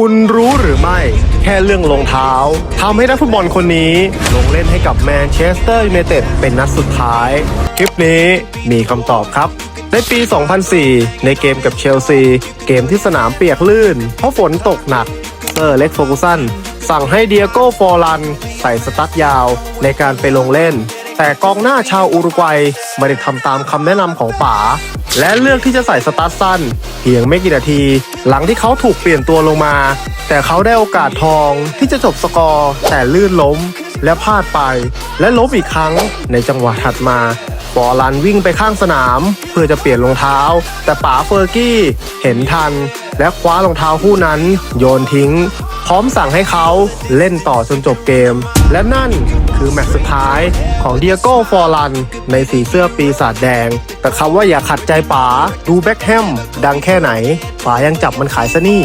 คุณรู้หรือไม่ แค่เรื่องรองเท้าทำให้นักฟุตบอลคนนี้ ลงเล่นให้กับแมนเชสเตอร์ยูไนเต็ดเป็นนัดสุดท้าย คลิปนี้มีคำตอบครับ ในปี 2004 ในเกมกับเชลซี เกมที่สนามเปียกลื่น เพราะฝนตกหนักเซอร์เล็กโฟกุสันสั่งให้เดียโก้ฟอรัน ใส่สตั๊ดยาวในการไปลงเล่น แต่กองหน้าชาวอุรุกวัยไม่ได้ทำตามคำแนะนำของป๋า และเลือกที่จะใส่สตาร์ทสั้นเพียงไม่กี่นาที หลังที่เขาถูกเปลี่ยนตัวลงมา แต่เขาได้โอกาสทองที่จะจบสกอร์ แต่ลื่นล้มและพลาดไป และล้มอีกครั้งในจังหวะถัดมา บอลันวิ่งไปข้างสนาม เพื่อจะเปลี่ยนรองเท้า แต่ป๋าเฟอร์กี้เห็นทัน และคว้ารองเท้าคู่นั้น โยนทิ้ง พร้อมสั่งให้เขาเล่นต่อจนจบเกม และนั่นคือแมตช์สุดท้ายของเดียโก้ฟอร์ลันในสีเสื้อปีศาจแดง แต่คำว่าอย่าขัดใจป๋าดูแบ็คแฮมดังแค่ไหนป๋ายังจับมันขายซะนี่